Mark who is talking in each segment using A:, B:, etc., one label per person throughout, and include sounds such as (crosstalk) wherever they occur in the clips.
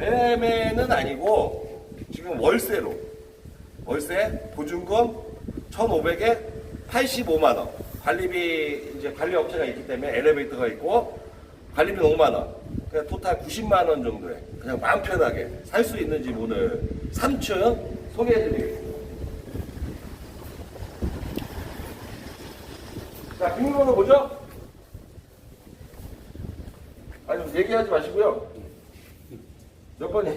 A: 매매는 아니고 지금 월세로 월세 보증금 1,500에 85만 원. 관리비 이제 관리 업체가 있기 때문에 엘리베이터가 있고 관리비 5만 원. 그냥 토탈 90만 원 정도에 그냥 마음 편하게 살 수 있는 집 오늘 3층 소개해 드리겠습니다. 자, 비밀번호 뭐죠? 아니, 얘기하지 마시고요. 몇 번이?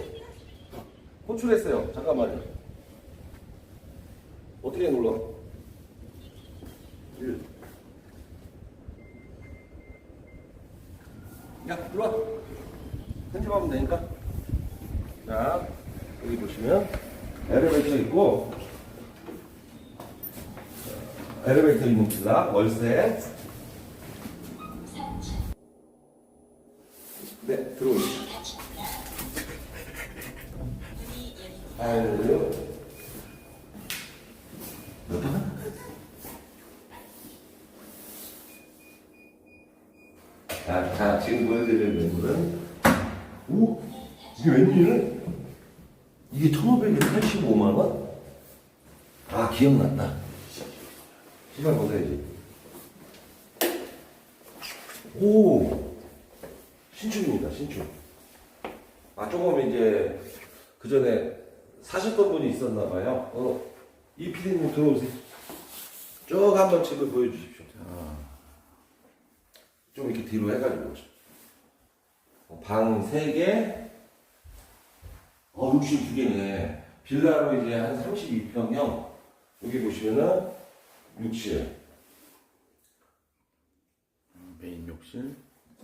A: 호출했어요. 잠깐만요. 어떻게 눌러? 1. 야, 눌러. 편집하면 되니까. 자, 여기 보시면 엘리베이터 있고, 엘리베이터 있는 빌라, 월세. 네, 들어오시죠. 아유. (laughs) 자, 자, 지금 보여드릴 매물은, 오, 이게 웬일이야? 이게 1,585만원? 아, 기억났다. 시간 보세요지. 오, 신축입니다, 신축. 아, 조금 이제, 그 전에 사셨던 분이 있었나 봐요. 어, 이 피디님 들어오세요. 쭉 한번 집을 보여주십시오. 좀 이렇게 뒤로 해가지고. 어, 방 3개, 어, 62개네. 빌라로 이제 한 32평형. 여기 보시면은, 욕실.
B: 메인 욕실,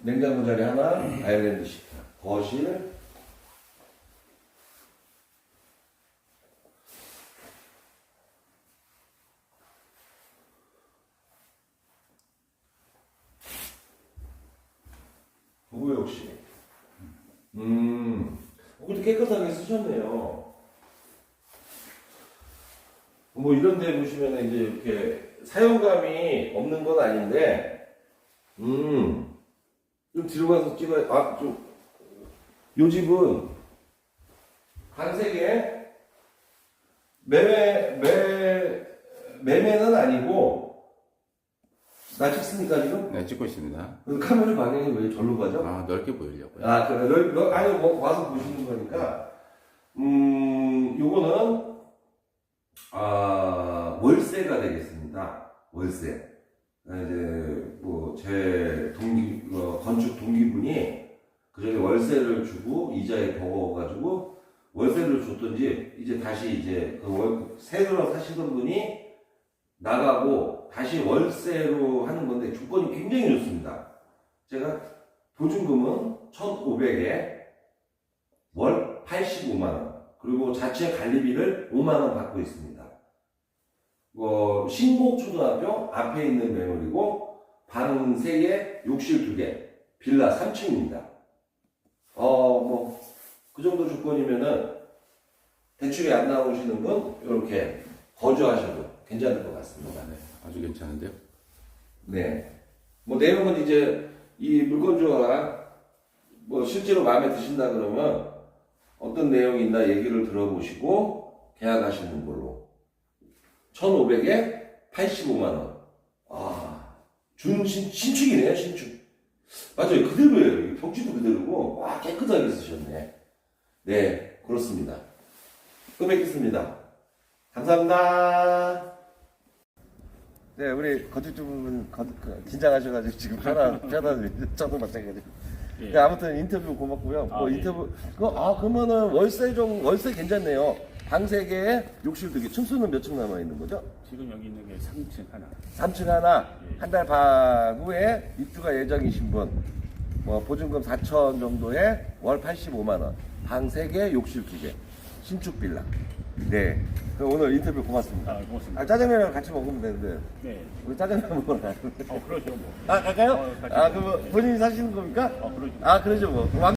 A: 냉장고 자리 하나, 아일랜드 식탁. 거실. 욕실. 음, 그것도 깨끗하게 쓰셨네요. 뭐 이런 데 보시면 이제 이렇게 사용감이 없는 건 아닌데, 음, 좀 뒤로 가서 찍어야, 아, 좀, 요 집은 개, 매매, 매, 매매는 아니고, 나 찍습니까, 지금?
B: 네, 찍고 있습니다.
A: 그 카메라 방향이 왜 절로 가죠?
B: 아, 넓게 보이려고요.
A: 아, 그래. 너, 너, 아니, 뭐, 와서 보시는 거니까. 음, 요거는, 아, 월세가 되겠습니다. 월세. 아, 이제, 뭐, 제 동기, 어, 건축 동기분이 그 전에 월세를 주고, 이자에 버거가지고, 월세를 줬던지, 이제 다시 이제, 그 월, 새로 사시던 분이 나가고, 다시 월세로 하는 건데, 조건이 굉장히 좋습니다. 제가 보증금은 1,500에 월 85만원. 그리고 자체 관리비를 5만원 받고 있습니다. 어, 신곡초등학교 앞에 있는 매물이고, 방 3개, 욕실 2개, 빌라 3층입니다. 어, 뭐, 그 정도 조건이면은, 대출이 안 나오시는 분, 이렇게 거주하셔도 괜찮을 것 같습니다.
B: 네, 아주 괜찮은데요.
A: 네. 뭐 내용은 이제 이 물건주가 뭐 실제로 마음에 드신다 그러면 어떤 내용이 있나 얘기를 들어보시고 계약하시는 걸로. 1,500에 85만 원. 아, 준 신 신축이네요, 신축. 맞아요. 그대로예요. 이 벽지도 그대로고 와 깨끗하게 쓰셨네. 네, 그렇습니다. 또 뵙겠습니다. 감사합니다. 네, 우리 건축주분 그, 긴장하셔가지고 지금 편안 편안 저도 마찬가지.
B: 예.
A: 네, 아무튼 인터뷰 고맙고요.
B: 아,
A: 뭐
B: 예.
A: 인터뷰 그, 아 그러면은 월세 좀 월세 괜찮네요. 방 세 개에 욕실 두 개. 층수는 몇 층 남아 있는 거죠?
B: 지금 여기 있는 게 3층 하나.
A: 3층 하나
B: 예.
A: 한달 반 후에 입주가 예정이신 분. 뭐 보증금 4천 정도에 월 85만 원. 방 세 개, 욕실 두 개. 신축 빌라. 네. 그럼 오늘 인터뷰 고맙습니다.
B: 아, 고맙습니다.
A: 아, 짜장면이랑 같이 먹으면 되는데
B: 네.
A: 우리 짜장면 먹으러 가요.
B: 어, 그러죠, 뭐.
A: 아 갈까요?
B: 어, 같이
A: 아 그럼 본인이 사시는 겁니까?
B: 어, 그러죠.
A: 아 그러죠 뭐. 그럼